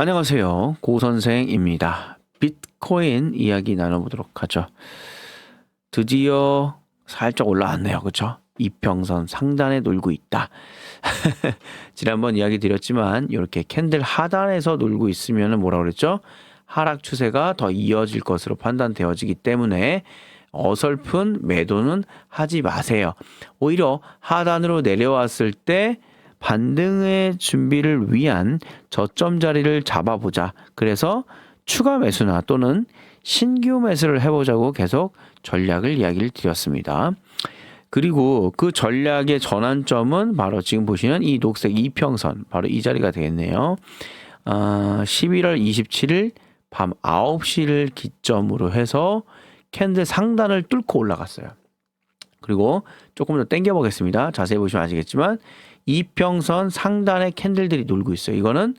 안녕하세요. 고 선생입니다. 비트코인 이야기 나눠보도록 하죠. 드디어 살짝 올라왔네요. 그렇죠? 이평선 상단에 놀고 있다. 지난번 이야기 드렸지만 이렇게 캔들 하단에서 놀고 있으면 뭐라 그랬죠? 하락 추세가 더 이어질 것으로 판단되어지기 때문에 어설픈 매도는 하지 마세요. 오히려 하단으로 내려왔을 때 반등의 준비를 위한 저점 자리를 잡아보자. 그래서 추가 매수나 또는 신규 매수를 해보자고 계속 전략을 이야기를 드렸습니다. 그리고 그 전략의 전환점은 바로 지금 보시는 이 녹색 이평선, 바로 이 자리가 되겠네요. 어, 11월 27일 밤 9시를 기점으로 해서 캔들 상단을 뚫고 올라갔어요. 그리고 조금 더 당겨 보겠습니다. 자세히 보시면 아시겠지만 이평선 상단에 캔들들이 놀고 있어요. 이거는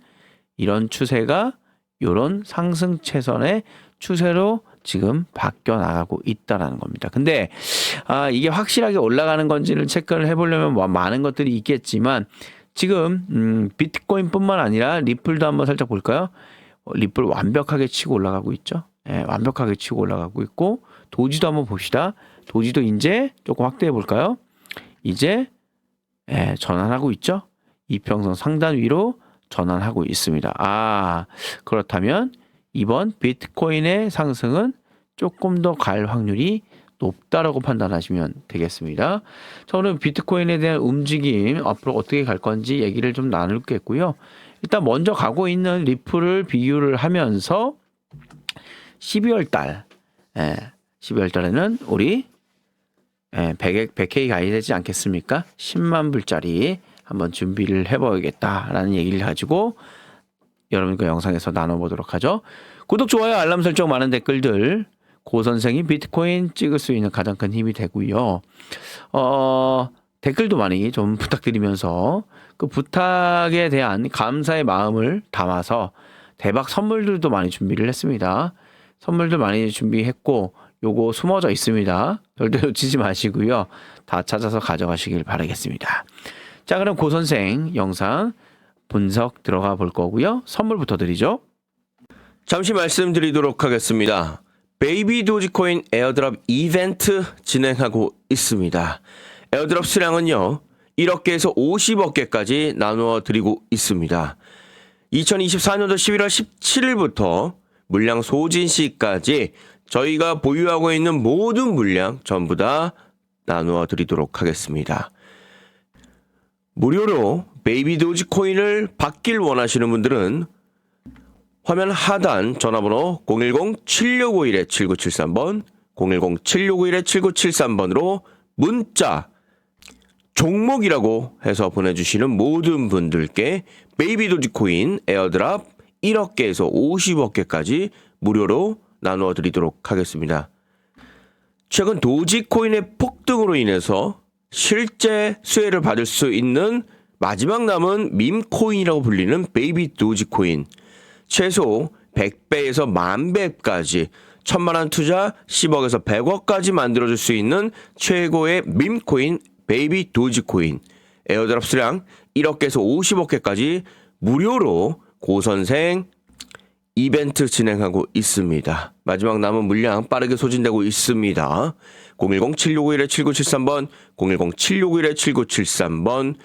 이런 추세가 이런 상승 채선의 추세로 지금 바뀌어 나가고 있다라는 겁니다. 근데 아 이게 확실하게 올라가는 건지를 체크를 해보려면 뭐 많은 것들이 있겠지만 지금 음, 비트코인뿐만 아니라 리플도 한번 살짝 볼까요? 어, 리플 완벽하게 치고 올라가고 있죠. 예, 완벽하게 치고 올라가고 있고 도지도 한번 봅시다. 도지도 이제 조금 확대해 볼까요? 이제 예, 전환하고 있죠. 이평선 상단 위로 전환하고 있습니다. 아 그렇다면 이번 비트코인의 상승은 조금 더 갈 확률이 높다라고 판단하시면 되겠습니다. 저는 비트코인에 대한 움직임 앞으로 어떻게 갈 건지 얘기를 좀 나눌겠고요. 일단 먼저 가고 있는 리플을 비교를 하면서 12월 달, 예, 12월 달에는 우리 예, 100, 100K 가야 되지 않겠습니까? 10만 불짜리 한번 준비를 해봐야겠다라는 얘기를 가지고 여러분과 영상에서 나눠보도록 하죠. 구독, 좋아요, 알람 설정, 많은 댓글들 고 선생이 비트코인 찍을 수 있는 가장 큰 힘이 되고요. 어, 댓글도 많이 좀 부탁드리면서 그 부탁에 대한 감사의 마음을 담아서 대박 선물들도 많이 준비를 했습니다. 선물도 많이 준비했고 요거 숨어져 있습니다. 절대 놓치지 마시고요. 다 찾아서 가져가시길 바라겠습니다. 자, 그럼 고 선생 영상 분석 들어가 볼 거고요. 선물부터 드리죠. 잠시 말씀드리도록 하겠습니다. 베이비 도지코인 에어드랍 이벤트 진행하고 있습니다. 에어드랍 수량은요, 1억 개에서 50억 개까지 나누어 드리고 있습니다. 2024년도 11월 17일부터 물량 소진 시까지 저희가 보유하고 있는 모든 물량 전부 다 나누어 드리도록 하겠습니다. 무료로 베이비 도지 코인을 받길 원하시는 분들은 화면 하단 전화번호 010-7651-7973번, 010-7651-7973번으로 문자 종목이라고 해서 보내주시는 모든 분들께 베이비 도지 코인 에어드랍 1억 개에서 50억 개까지 무료로 나누어 드리도록 하겠습니다. 최근 도지코인의 폭등으로 인해서 실제 수혜를 받을 수 있는 마지막 남은 밈코인이라고 불리는 베이비 도지코인 최소 100배에서 만배까지 천만원 투자 10억에서 100억까지 만들어줄 수 있는 최고의 밈코인 베이비 도지코인 에어드랍 수량 1억개에서 50억개까지 무료로 고선생 이벤트 진행하고 있습니다. 마지막 남은 물량 빠르게 소진되고 있습니다. 010-7651-7973번, 010-7651-7973번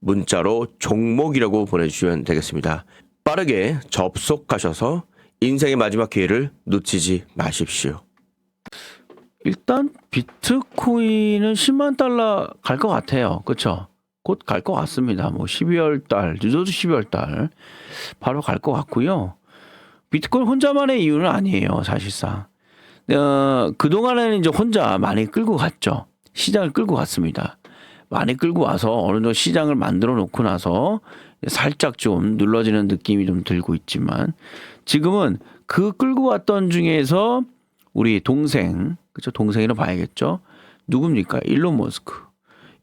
문자로 종목이라고 보내주시면 되겠습니다. 빠르게 접속하셔서 인생의 마지막 기회를 놓치지 마십시오. 일단 비트코인은 10만 달러 갈 것 같아요. 그렇죠? 곧 갈 것 같습니다. 뭐 12월 달, 늦어도 12월 달 바로 갈 것 같고요. 비트코인 혼자만의 이유는 아니에요, 사실상. 어, 그동안에는 이제 혼자 많이 끌고 갔죠. 시장을 끌고 갔습니다. 많이 끌고 와서 어느 정도 시장을 만들어 놓고 나서 살짝 좀 눌러지는 느낌이 좀 들고 있지만 지금은 그 끌고 왔던 중에서 우리 동생, 그죠? 동생이라 봐야겠죠? 누굽니까? 일론 머스크.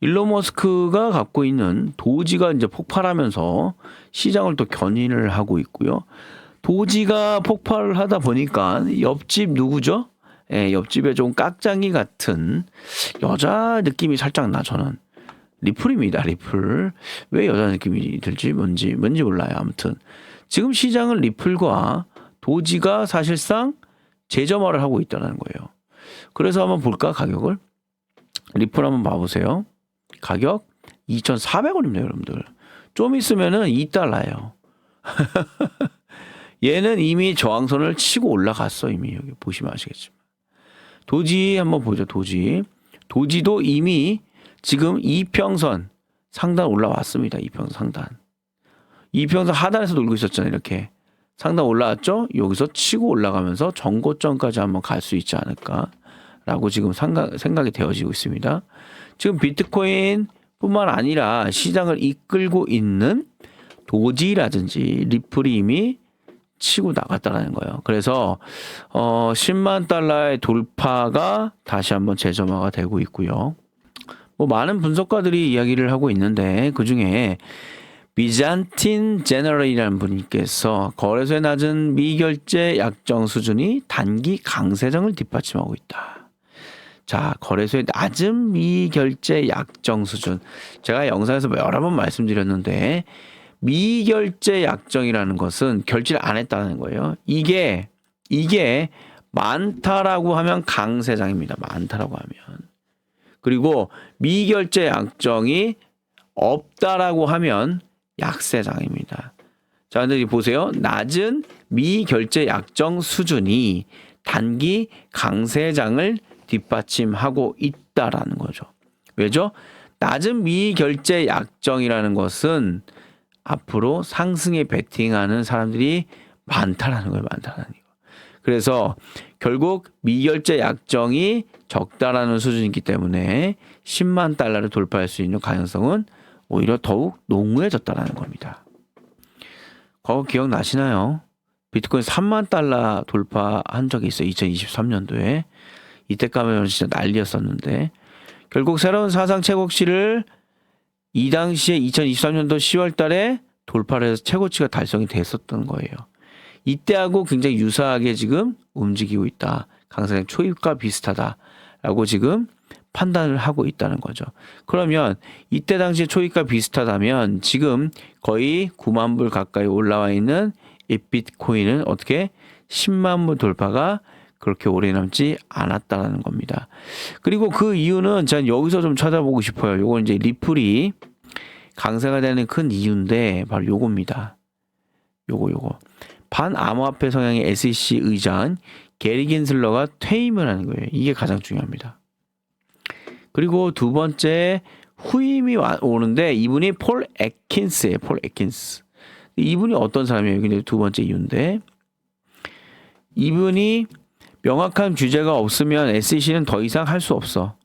일론 머스크가 갖고 있는 도지가 이제 폭발하면서 시장을 또 견인을 하고 있고요. 도지가 폭발을 하다 보니까 옆집 누구죠? 예, 옆집에 좀 깍장이 같은 여자 느낌이 살짝 나 저는 리플입니다 리플 왜 여자 느낌이 들지 뭔지 뭔지 몰라요 아무튼 지금 시장은 리플과 도지가 사실상 재점화를 하고 있다는 거예요. 그래서 한번 볼까 가격을 리플 한번 봐보세요. 가격 2,400원입니다, 여러분들. 좀 있으면은 2달러예요. 얘는 이미 저항선을 치고 올라갔어 이미. 여기 보시면 아시겠지만. 도지 한번 보죠 도지. 도지도 이미 지금 이평선 상단 올라왔습니다 이평선 상단. 이평선 하단에서 놀고 있었잖아요 이렇게. 상단 올라왔죠? 여기서 치고 올라가면서 전고점까지 한번 갈 수 있지 않을까라고 지금 생각, 생각이 되어지고 있습니다. 지금 비트코인 뿐만 아니라 시장을 이끌고 있는 도지라든지 리플이 이미 치고 나갔다라는 거예요. 그래서 어 10만 달러의 돌파가 다시 한번 재점화가 되고 있고요. 뭐 많은 분석가들이 이야기를 하고 있는데 그 중에 비잔틴 제너럴이라는 분께서 거래소의 낮은 미결제 약정 수준이 단기 강세장을 뒷받침하고 있다. 자, 거래소의 낮은 미결제 약정 수준. 제가 영상에서 여러 번 말씀드렸는데 미결제 약정이라는 것은 결제를 안 했다는 거예요. 이게 이게 많다라고 하면 강세장입니다. 많다라고 하면. 그리고 미결제 약정이 없다라고 하면 약세장입니다. 자, 근데 보세요. 낮은 미결제 약정 수준이 단기 강세장을 뒷받침하고 있다라는 거죠. 왜죠? 낮은 미결제 약정이라는 것은 앞으로 상승에 베팅하는 사람들이 많다라는 거예요. 많다라는 거. 그래서 결국 미결제 약정이 적다라는 수준이기 때문에 10만 달러를 돌파할 수 있는 가능성은 오히려 더욱 농후해졌다라는 겁니다. 그거 기억나시나요? 비트코인 3만 달러 돌파한 적이 있어요. 2023년도에. 이때 가면 진짜 난리였었는데 결국 새로운 사상 최고치를 이 당시에 2023년도 10월 달에 돌파를 해서 최고치가 달성이 됐었던 거예요. 이때하고 굉장히 유사하게 지금 움직이고 있다. 강세장 초입과 비슷하다라고 지금 판단을 하고 있다는 거죠. 그러면 이때 당시 초입과 비슷하다면 지금 거의 9만 불 가까이 올라와 있는 이 비트코인은 어떻게 10만 불 돌파가 그렇게 오래 남지 않았다는 겁니다. 그리고 그 이유는 전 여기서 좀 찾아보고 싶어요. 요건 이제 리플이 강세가 되는 큰 이유인데 바로 요겁니다. 요거 요거. 반암호화폐 성향의 SEC 의장 게리 긴슬러가 퇴임을 하는 거예요. 이게 가장 중요합니다. 그리고 두 번째 후임이 와- 오는데 이분이 폴 에킨스예요. 폴 에킨스. 이분이 어떤 사람이에요? 근데 두 번째 이유인데 이분이 명확한 규제가 없으면 SEC는 더 이상 할 수 없어.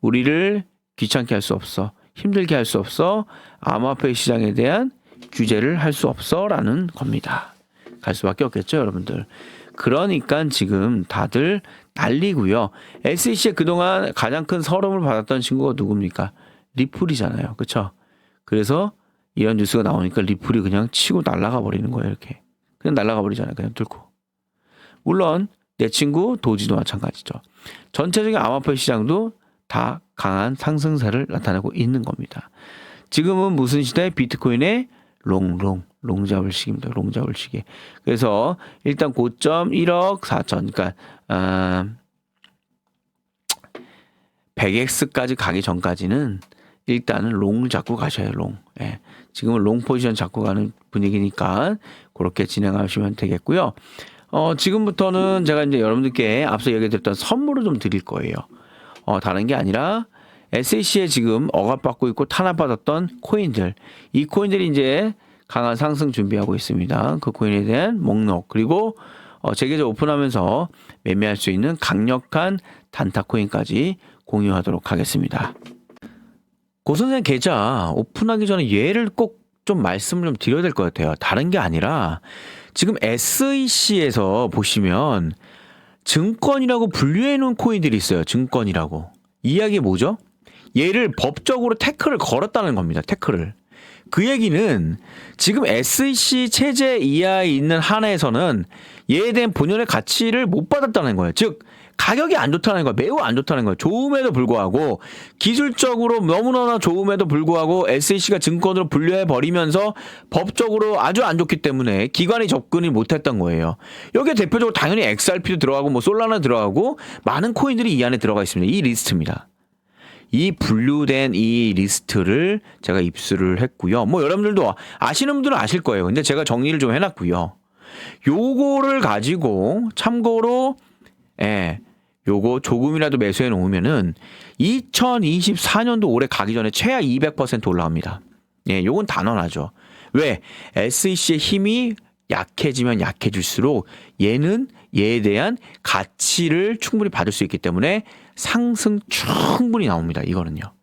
우리를 귀찮게 할 수 없어. 힘들게 할 수 없어. 암호화폐 시장에 대한 규제를 할 수 없어라는 겁니다. 갈 수밖에 없겠죠, 여러분들. 그러니까 지금 다들 난리고요. SEC에 그동안 가장 큰 서름을 받았던 친구가 누굽니까? 리플이잖아요. 그렇죠? 그래서 이런 뉴스가 나오니까 리플이 그냥 치고 날아가 버리는 거예요, 이렇게. 그냥 날아가 버리잖아요. 그냥 뚫고. 물론 내 친구 도지도 마찬가지죠. 전체적인 암호화폐 시장도 다 강한 상승세를 나타내고 있는 겁니다. 지금은 무슨 시대? 비트코인의 롱롱 롱잡을 시기입니다. 롱잡을 시기. 그래서 일단 고점 1억 4천. 그러니까 아 100x까지 가기 전까지는 일단은 롱 잡고 가셔야 롱. 예. 지금은 롱 포지션 잡고 가는 분위기니까 그렇게 진행하시면 되겠고요. 어, 지금부터는 제가 이제 여러분들께 앞서 얘기 드렸던 선물을 좀 드릴 거예요. 어, 다른 게 아니라 SAC에 지금 억압받고 있고 탄압받았던 코인들. 이 코인들이 이제 강한 상승 준비하고 있습니다. 그 코인에 대한 목록. 그리고 어, 재계좌 오픈하면서 매매할 수 있는 강력한 단타 코인까지 공유하도록 하겠습니다. 고 선생 계좌 오픈하기 전에 얘를 꼭 좀 말씀을 좀 드려야 될 것 같아요. 다른 게 아니라 지금 SEC에서 보시면 증권이라고 분류해 놓은 코인들이 있어요. 증권이라고. 이야기 뭐죠? 얘를 법적으로 태클을 걸었다는 겁니다. 태클을. 그 얘기는 지금 SEC 체제 이하에 있는 한에서는 얘에 대한 본연의 가치를 못 받았다는 거예요. 즉 가격이 안 좋다는 거야. 매우 안 좋다는 거야. 좋음에도 불구하고 기술적으로 너무너나 좋음에도 불구하고 SEC가 증권으로 분류해 버리면서 법적으로 아주 안 좋기 때문에 기관이 접근을 못했던 거예요. 여기에 대표적으로 당연히 XRP도 들어가고 뭐 솔라나 들어가고 많은 코인들이 이 안에 들어가 있습니다. 이 리스트입니다. 이 분류된 이 리스트를 제가 입수를 했고요. 뭐 여러분들도 아시는 분들은 아실 거예요. 근데 제가 정리를 좀 해놨고요. 요거를 가지고 참고로 예. 요거 조금이라도 매수해 놓으면은 2024년도 올해 가기 전에 최하 200% 올라옵니다. 예, 요건 단언하죠. 왜? SEC의 힘이 약해지면 약해질수록 얘는 얘에 대한 가치를 충분히 받을 수 있기 때문에 상승 충분히 나옵니다. 이거는요.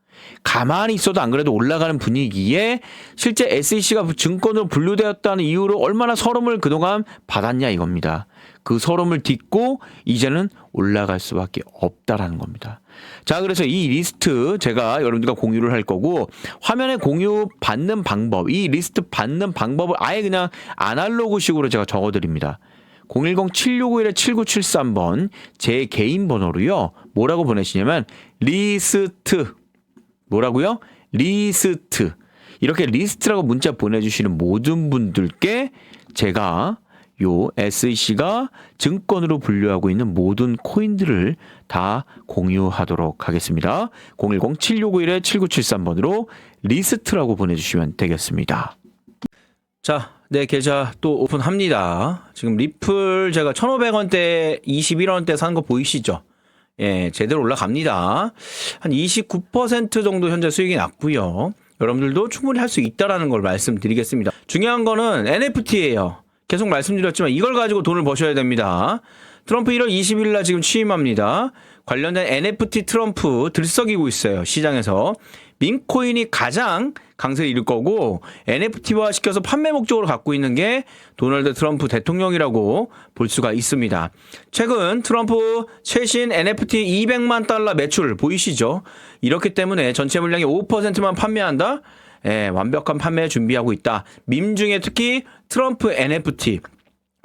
가만히 있어도 안 그래도 올라가는 분위기에 실제 SEC가 증권으로 분류되었다는 이유로 얼마나 서름을 그동안 받았냐 이겁니다. 그 서름을 딛고 이제는 올라갈 수밖에 없다라는 겁니다. 자, 그래서 이 리스트 제가 여러분들과 공유를 할 거고 화면에 공유 받는 방법, 이 리스트 받는 방법을 아예 그냥 아날로그식으로 제가 적어 드립니다. 010-7651-7973번 제 개인 번호로요. 뭐라고 보내시냐면 리스트 뭐라고요? 리스트. 이렇게 리스트라고 문자 보내주시는 모든 분들께 제가 요 SEC가 증권으로 분류하고 있는 모든 코인들을 다 공유하도록 하겠습니다. 010-7651-7973번으로 리스트라고 보내주시면 되겠습니다. 자, 네, 계좌 또 오픈합니다. 지금 리플 제가 1,500원대 21원대 산 거 보이시죠? 예, 제대로 올라갑니다. 한 29% 정도 현재 수익이 났고요. 여러분들도 충분히 할 수 있다라는 걸 말씀드리겠습니다. 중요한 거는 NFT예요. 계속 말씀드렸지만 이걸 가지고 돈을 버셔야 됩니다. 트럼프 1월 20일 날 지금 취임합니다. 관련된 NFT 트럼프 들썩이고 있어요. 시장에서. 민코인이 가장 강세를 이룰 거고 NFT화 시켜서 판매 목적으로 갖고 있는 게 도널드 트럼프 대통령이라고 볼 수가 있습니다. 최근 트럼프 최신 NFT 200만 달러 매출 보이시죠? 이렇기 때문에 전체 물량의 5%만 판매한다? 예, 완벽한 판매 준비하고 있다. 밈 중에 특히 트럼프 NFT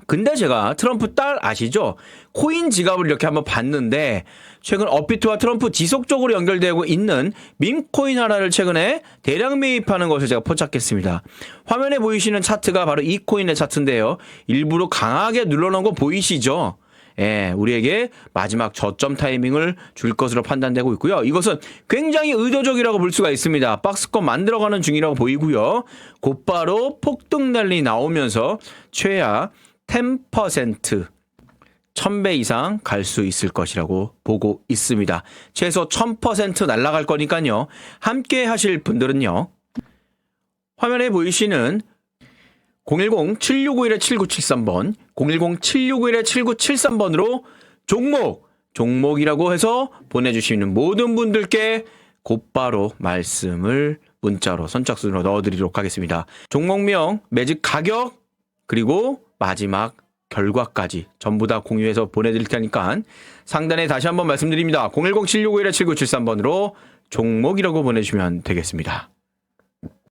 근데 제가 트럼프 딸 아시죠? 코인 지갑을 이렇게 한번 봤는데 최근 업비트와 트럼프 지속적으로 연결되고 있는 밈코인 하나를 최근에 대량 매입하는 것을 제가 포착했습니다. 화면에 보이시는 차트가 바로 이 코인의 차트인데요. 일부러 강하게 눌러놓은 거 보이시죠? 예, 우리에게 마지막 저점 타이밍을 줄 것으로 판단되고 있고요. 이것은 굉장히 의도적이라고 볼 수가 있습니다. 박스권 만들어가는 중이라고 보이고요. 곧바로 폭등 난리 나오면서 최하 10% 1000배 이상 갈 수 있을 것이라고 보고 있습니다. 최소 1000% 날아갈 거니까요. 함께 하실 분들은요. 화면에 보이시는 010-7651-7973번, 010-7651-7973번으로 종목, 종목이라고 해서 보내주시는 모든 분들께 곧바로 말씀을 문자로 선착순으로 넣어드리도록 하겠습니다. 종목명, 매직 가격, 그리고 마지막 결과까지 전부 다 공유해서 보내드릴 테니까 상단에 다시 한번 말씀드립니다. 010-7651-7973번으로 종목이라고 보내주시면 되겠습니다.